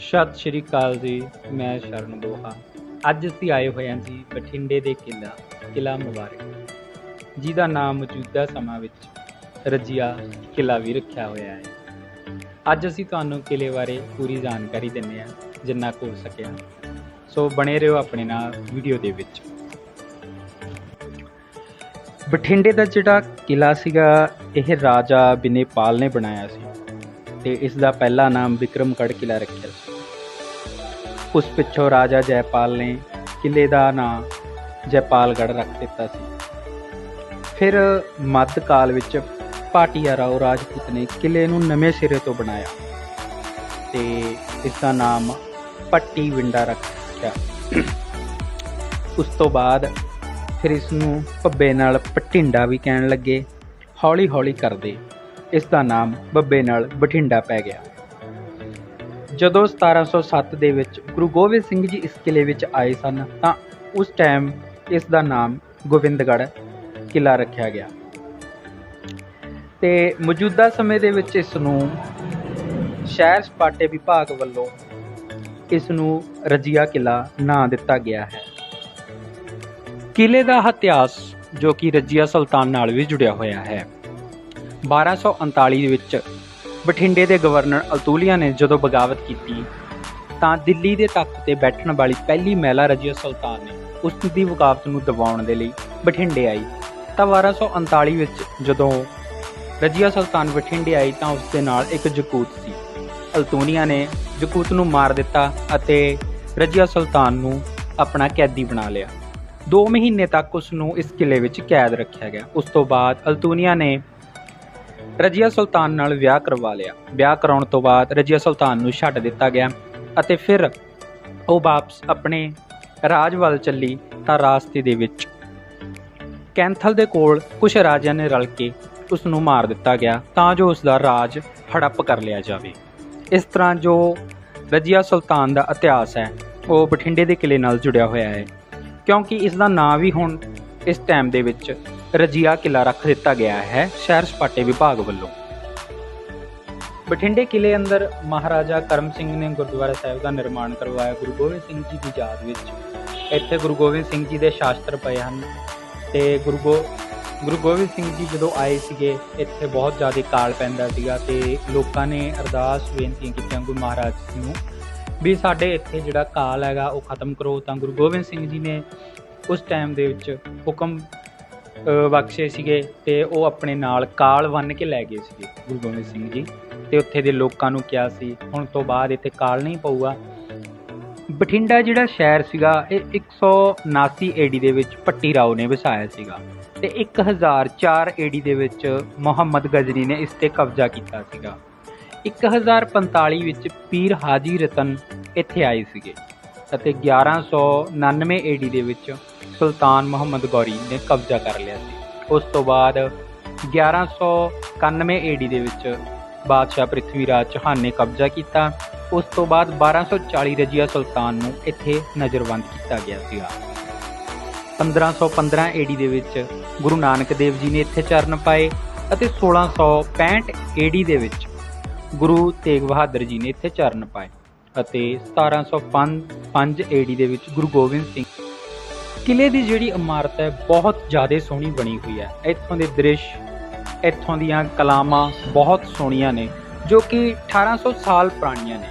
ਸਤਿ ਸ਼੍ਰੀ ਅਕਾਲ ਜੀ, ਮੈਂ ਸ਼ਰਨ ਦੋਹਾ ਅੱਜ ਅਸੀਂ ਆਏ ਹੋਏ ਹਾਂ ਜੀ ਬਠਿੰਡੇ ਦੇ ਕਿਲ੍ਹਾ ਕਿਲ੍ਹਾ ਮੁਬਾਰਕ। ਜਿਹਦਾ ਨਾਮ ਮੌਜੂਦਾ ਸਮਾਂ ਵਿੱਚ ਰਜੀਆ ਕਿਲ੍ਹਾ ਵੀ ਰੱਖਿਆ ਹੋਇਆ ਹੈ। ਅੱਜ ਅਸੀਂ ਤੁਹਾਨੂੰ ਕਿਲ੍ਹੇ ਬਾਰੇ ਪੂਰੀ ਜਾਣਕਾਰੀ ਦਿੰਦੇ ਹਾਂ, ਜਿੰਨਾ ਕੁ ਹੋ ਸਕਿਆ। ਸੋ ਬਣੇ ਰਹੋ ਆਪਣੇ ਨਾਲ ਵੀਡੀਓ ਦੇ ਵਿੱਚ। ਬਠਿੰਡੇ ਦਾ ਜਿਹੜਾ ਕਿਲ੍ਹਾ ਸੀਗਾ, ਇਹ ਰਾਜਾ ਬਿਨੇਪਾਲ ਨੇ ਬਣਾਇਆ ਸੀ। ਤੇ ਇਸ ਦਾ ਪਹਿਲਾ ਨਾਮ ਵਿਕਰਮਗੜ੍ਹ ਕਿਲ੍ਹਾ ਰੱਖਿਆ ਸੀ। ਉਸ ਪਿੱਛੋਂ ਰਾਜਾ ਜੈਪਾਲ ਨੇ ਕਿਲ੍ਹੇ ਦਾ ਨਾਂ ਜੈਪਾਲਗੜ੍ਹ ਰੱਖ ਦਿੱਤਾ ਸੀ। ਫਿਰ ਮੱਧ ਕਾਲ ਵਿੱਚ ਭਾਟੀਆ ਰਾਓ ਰਾਜਪੂਤ ਨੇ ਕਿਲ੍ਹੇ ਨੂੰ ਨਵੇਂ ਸਿਰੇ ਤੋਂ ਬਣਾਇਆ ਤੇ ਇਸ ਦਾ ਨਾਮ ਪੱਟੀ ਵਿੰਡਾ ਰੱਖਿਆ ਉਸ ਤੋਂ ਬਾਅਦ ਫਿਰ ਇਸ ਨੂੰ ਭੱਬੇ ਨਾਲ ਪਟਿੰਡਾ ਵੀ ਕਹਿਣ ਲੱਗੇ। ਹੌਲੀ ਹੌਲੀ ਕਰਦੇ ਇਸ ਦਾ ਨਾਮ ਬੱਬੇ ਨਾਲ ਬਠਿੰਡਾ ਪੈ ਗਿਆ। ਜਦੋਂ 1707 ਦੇ ਵਿੱਚ ਗੁਰੂ ਗੋਬਿੰਦ ਸਿੰਘ ਜੀ ਇਸ ਕਿਲੇ ਵਿੱਚ ਆਏ ਸਨ, ਤਾਂ ਉਸ ਟਾਈਮ ਇਸ ਦਾ ਨਾਮ ਗੋਬਿੰਦਗੜ੍ਹ ਕਿਲਾ ਰੱਖਿਆ ਗਿਆ। ਤੇ ਮੌਜੂਦਾ ਸਮੇਂ ਦੇ ਵਿੱਚ ਇਸ ਨੂੰ ਸ਼ਹਿਰ ਸਪਾਟੇ ਵਿਭਾਗ ਵੱਲੋਂ ਇਸ ਨੂੰ ਰਜੀਆ ਕਿਲਾ ਨਾਂ ਦਿੱਤਾ ਗਿਆ ਹੈ। ਕਿਲੇ ਦਾ ਇਤਿਹਾਸ ਜੋ ਕਿ ਰਜੀਆ ਸੁਲਤਾਨ ਨਾਲ ਵੀ ਜੁੜਿਆ ਹੋਇਆ ਹੈ। 1239 ਵਿੱਚ ਬਠਿੰਡੇ ਦੇ ਗਵਰਨਰ ਅਲਤੂਲੀਆ ਨੇ ਜਦੋਂ ਬਗਾਵਤ ਕੀਤੀ, ਤਾਂ ਦਿੱਲੀ ਦੇ ਤਖਤ ਤੇ ਬੈਠਣ ਵਾਲੀ ਪਹਿਲੀ ਮਹਿਲਾ ਰਜੀਆ ਸੁਲਤਾਨ ਨੇ ਉਸ ਦੀ ਬਗਾਵਤ ਨੂੰ ਦਬਾਉਣ ਦੇ ਲਈ ਬਠਿੰਡੇ ਆਈ। ਤਾਂ 1239 ਵਿੱਚ ਜਦੋਂ ਰਜੀਆ ਸੁਲਤਾਨ ਬਠਿੰਡੇ ਆਈ, ਤਾਂ ਉਸ ਦੇ ਨਾਲ ਇੱਕ ਜਕੂਤ ਸੀ। ਅਲਤੂਨੀਆ ਨੇ ਜਕੂਤ ਨੂੰ ਮਾਰ ਦਿੱਤਾ ਅਤੇ ਰਜੀਆ ਸੁਲਤਾਨ ਨੂੰ ਆਪਣਾ ਕੈਦੀ ਬਣਾ ਲਿਆ। 2 ਮਹੀਨੇ ਤੱਕ ਉਸ ਨੂੰ ਇਸ ਕਿਲੇ ਵਿੱਚ ਕੈਦ ਰੱਖਿਆ ਗਿਆ। ਉਸ ਤੋਂ ਬਾਅਦ ਅਲਤੂਨੀਆ ਨੇ ਰਜੀਆ ਸੁਲਤਾਨ ਨਾਲ ਵਿਆਹ ਕਰਵਾ ਲਿਆ। ਵਿਆਹ ਕਰਾਉਣ ਤੋਂ ਬਾਅਦ ਰਜੀਆ ਸੁਲਤਾਨ ਨੂੰ ਛੱਡ ਦਿੱਤਾ ਗਿਆ ਅਤੇ ਫਿਰ ਉਹ ਵਾਪਸ ਆਪਣੇ ਰਾਜ ਵੱਲ ਚੱਲੀ ਤਾਂ ਰਾਸਤੇ ਦੇ ਵਿੱਚ। ਕੈਂਥਲ ਦੇ ਕੋਲ ਕੁਝ ਰਾਜਿਆਂ ਨੇ ਰਲ ਕੇ ਉਸ ਨੂੰ ਮਾਰ ਦਿੱਤਾ ਗਿਆ ਤਾਂ ਜੋ ਉਸ ਦਾ ਰਾਜ ਹੜੱਪ ਕਰ ਲਿਆ ਜਾਵੇ। ਇਸ ਤਰ੍ਹਾਂ ਜੋ ਰਜੀਆ ਸੁਲਤਾਨ ਦਾ ਇਤਿਹਾਸ ਹੈ, ਉਹ ਬਠਿੰਡੇ ਦੇ ਕਿਲੇ ਨਾਲ ਜੁੜਿਆ ਹੋਇਆ ਹੈ। ਕਿਉਂਕਿ ਇਸ ਦਾ ਨਾਂ ਵੀ ਹੁਣ ਇਸ ਟਾਈਮ ਦੇ ਵਿੱਚ ਰਜੀਆ ਕਿਲਾ ਰੱਖ ਦਿੱਤਾ ਗਿਆ ਹੈ ਸ਼ਹਿਰ ਸਪਾਟੇ ਵਿਭਾਗ ਵੱਲੋਂ। ਬਠਿੰਡੇ ਕਿਲੇ ਅੰਦਰ ਮਹਾਰਾਜਾ ਕਰਮ ਸਿੰਘ ਨੇ ਗੁਰਦੁਆਰਾ ਸਾਹਿਬ ਦਾ ਨਿਰਮਾਣ ਕਰਵਾਇਆ। ਗੁਰੂ ਗੋਬਿੰਦ ਸਿੰਘ ਜੀ ਦੀ ਯਾਦ ਵਿੱਚ ਇੱਥੇ ਗੁਰੂ ਗੋਬਿੰਦ ਸਿੰਘ ਜੀ ਦੇ ਸ਼ਾਸਤਰ ਪਏ ਹਨ ਤੇ ਗੁਰੂ ਗੋ ਗੁਰੂ ਗੋਬਿੰਦ ਸਿੰਘ ਜੀ ਜਦੋਂ ਆਏ ਸੀਗੇ, ਇੱਥੇ ਬਹੁਤ ਜ਼ਿਆਦਾ ਕਾਲ ਪੈਂਦਾ ਸੀਗਾ ਤੇ ਲੋਕਾਂ ਨੇ ਅਰਦਾਸ ਬੇਨਤੀਆਂ ਕੀਤੀਆਂ ਗੁਰੂ ਮਹਾਰਾਜ ਜੀ ਨੂੰ ਵੀ ਸਾਡੇ ਇੱਥੇ ਜਿਹੜਾ ਕਾਲ ਹੈਗਾ ਉਹ ਖਤਮ ਕਰੋ। ਤਾਂ ਗੁਰੂ ਗੋਬਿੰਦ ਸਿੰਘ ਜੀ ਨੇ ਉਸ ਟਾਈਮ ਦੇ ਵਿੱਚ ਹੁਕਮ ਬਖਸ਼ੇ ਸੀਗੇ ਤੇ ਉਹ ਆਪਣੇ ਨਾਲ ਕਾਲ ਬੰਨ ਕੇ ਲੈ ਗਏ ਸੀਗੇ ਗੁਰੂ ਗੋਬਿੰਦ ਸਿੰਘ ਜੀ। ਤੇ ਉੱਥੇ ਦੇ ਲੋਕਾਂ ਨੂੰ ਕਿਹਾ ਸੀ, ਹੁਣ ਤੋਂ ਬਾਅਦ ਇੱਥੇ ਕਾਲ ਨਹੀਂ ਪਊਗਾ। ਬਠਿੰਡਾ ਜਿਹੜਾ ਸ਼ਹਿਰ ਸੀਗਾ, ਇਹ 179 ਏਡੀ ਦੇ ਵਿੱਚ ਪੱਟੀ ਰਾਓ ਨੇ ਵਸਾਇਆ ਸੀਗਾ। ਤੇ 1004 ਏਡੀ ਦੇ ਵਿੱਚ ਮੁਹੰਮਦ ਗਜਨੀ ਨੇ ਇਸ ਤੇ ਕਬਜ਼ਾ ਕੀਤਾ ਸੀਗਾ। 1045 ਵਿੱਚ ਪੀਰ ਹਾਜੀ ਰਤਨ ਇੱਥੇ ਆਏ ਸੀਗੇ। ਅਤੇ 1199 ਏਡੀ ਦੇ ਵਿੱਚ ਸੁਲਤਾਨ ਮੁਹੰਮਦ ਗੌਰੀ ਨੇ ਕਬਜ਼ਾ ਕਰ ਲਿਆ ਸੀ। ਉਸ ਤੋਂ ਬਾਅਦ 1191 ਏਡੀ ਦੇ ਵਿੱਚ ਬਾਦਸ਼ਾਹ ਪ੍ਰਿਥਵੀ ਰਾਜ ਚੌਹਾਨ ਨੇ ਕਬਜ਼ਾ ਕੀਤਾ। ਉਸ ਤੋਂ ਬਾਅਦ 1240 ਰਜੀਆ ਸੁਲਤਾਨ ਨੂੰ ਇੱਥੇ ਨਜ਼ਰਬੰਦ ਕੀਤਾ ਗਿਆ ਸੀਗਾ। 1515 ਏਡੀ ਦੇ ਵਿੱਚ ਗੁਰੂ ਨਾਨਕ ਦੇਵ ਜੀ ਨੇ ਇੱਥੇ ਚਰਨ ਪਾਏ ਅਤੇ 1665 ਏਡੀ ਦੇ ਵਿੱਚ ਗੁਰੂ ਤੇਗ ਬਹਾਦਰ ਜੀ ਨੇ ਇੱਥੇ ਚਰਨ ਪਾਏ। ਅਤੇ 1705 ਏਡੀ ਦੇ ਵਿੱਚ ਗੁਰੂ ਗੋਬਿੰਦ ਸਿੰਘ। ਕਿਲੇ ਦੀ ਜਿਹੜੀ ਇਮਾਰਤ ਹੈ, ਬਹੁਤ ਜ਼ਿਆਦਾ ਸੋਹਣੀ ਬਣੀ ਹੋਈ ਹੈ। ਇੱਥੋਂ ਦੇ ਦ੍ਰਿਸ਼, ਇੱਥੋਂ ਦੀਆਂ ਕਲਾਮਾਂ ਬਹੁਤ ਸੋਹਣੀਆਂ ਨੇ, ਜੋ ਕਿ 1800 ਸਾਲ ਪੁਰਾਣੀਆਂ ਨੇ।